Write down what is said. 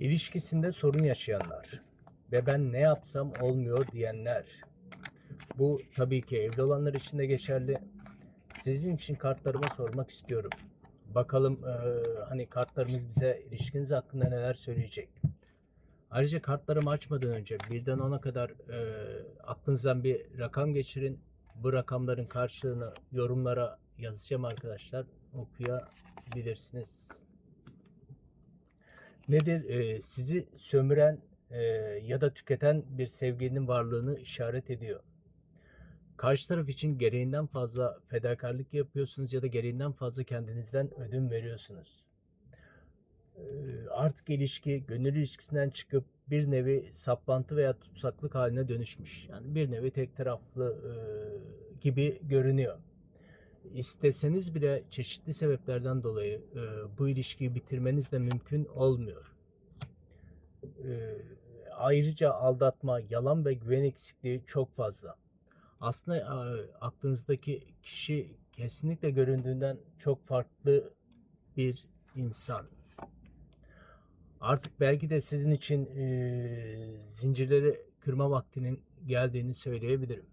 İlişkisinde sorun yaşayanlar ve ben ne yapsam olmuyor diyenler. Bu tabii ki evli olanlar için de geçerli. Sizin için kartlarıma sormak istiyorum. Bakalım eee, hani kartlarımız bize ilişkiniz hakkında neler söyleyecek. Ayrıca kartlarımı açmadan önce birden 10'a kadar eee, aklınızdan bir rakam geçirin. Bu rakamların karşılığını yorumlara yazacağım arkadaşlar. Okuyabilirsiniz. Nedir? Eee, sizi sömüren eee, ya da tüketen bir sevginin varlığını işaret ediyor. Karşı taraf için gereğinden fazla fedakarlık yapıyorsunuz ya da gereğinden fazla kendinizden ödün veriyorsunuz. Ee, Artık ilişki gönül ilişkisinden çıkıp bir nevi saplantı veya tutsaklık haline dönüşmüş. Yani bir nevi tek taraflı e, gibi görünüyor. İsteseniz bile çeşitli sebeplerden dolayı e, bu ilişkiyi bitirmeniz de mümkün olmuyor. Ee, Ayrıca aldatma, yalan ve güven eksikliği çok fazla aslında e, aklınızdaki kişi kesinlikle göründüğünden çok farklı bir insan. Artık belki de sizin için e, zincirleri kırma vaktinin geldiğini söyleyebilirim.